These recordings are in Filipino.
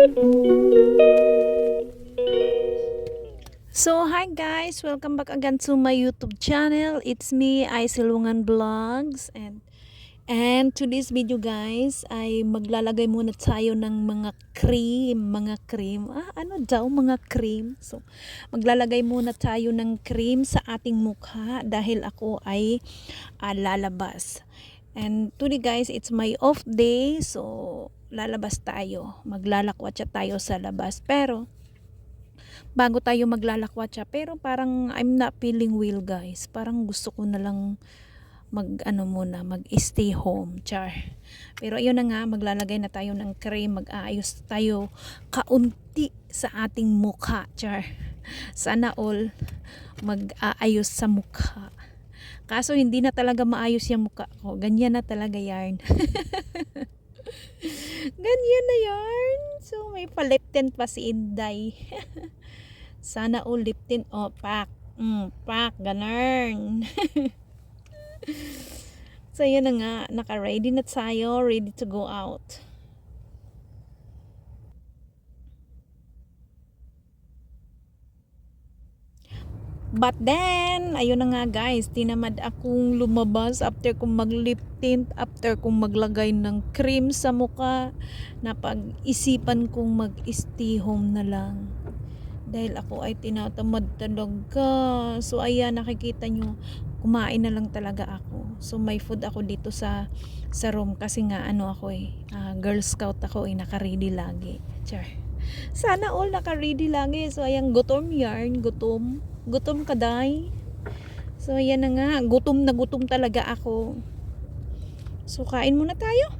So, hi guys! Welcome back again to my YouTube channel. It's me, Isilungan Vlogs. And, and today's video guys, ay maglalagay muna tayo ng mga cream. Mga cream. Ah, ano daw mga cream? So, maglalagay muna tayo ng cream sa ating mukha dahil ako ay ah, lalabas. And today guys, it's my off day. So, lalabas tayo. Maglalakwatsa tayo sa labas. Pero, bago tayo maglalakwatsa pero parang I'm not feeling well guys. Parang gusto ko na lang mag ano muna mag stay home char. Pero ayun na nga maglalagay na tayo ng cream mag-aayos tayo kaunti sa ating mukha char. Sana all mag-aayos sa mukha. Kaso hindi na talaga maayos yung mukha ko. Ganyan na talaga yarn ganyan na yarn so may palip tint pa si Inday Sana all lip tint. Oh, pak. Mm, pak. Ganun. so, yun na nga. Naka-ready na tayo. Ready to go out. But then, ayun na nga guys, tinamad akong lumabas after kong mag-lip tint, after kong maglagay ng cream sa mukha, napag-isipan kong mag-stay home na lang dahil ako ay tinatamad talaga. So ayan nakikita nyo kumain na lang talaga ako. So may food ako dito sa sa room kasi nga ano ako eh uh, girl scout ako eh naka-ready lagi. Char. Sana all naka-ready lagi. So ayan gutom yarn, gutom. Gutom kaday. So ayan na nga, gutom na gutom talaga ako. So kain muna tayo.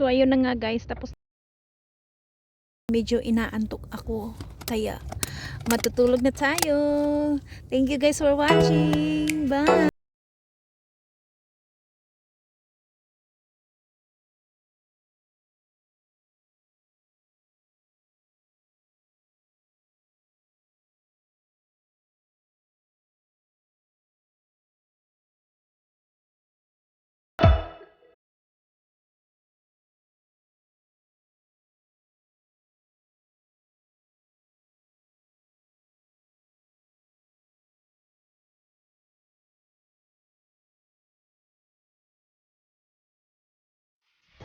So ayun na nga guys, tapos medyo inaantok ako. Kaya matutulog na tayo. Thank you guys for watching. Bye!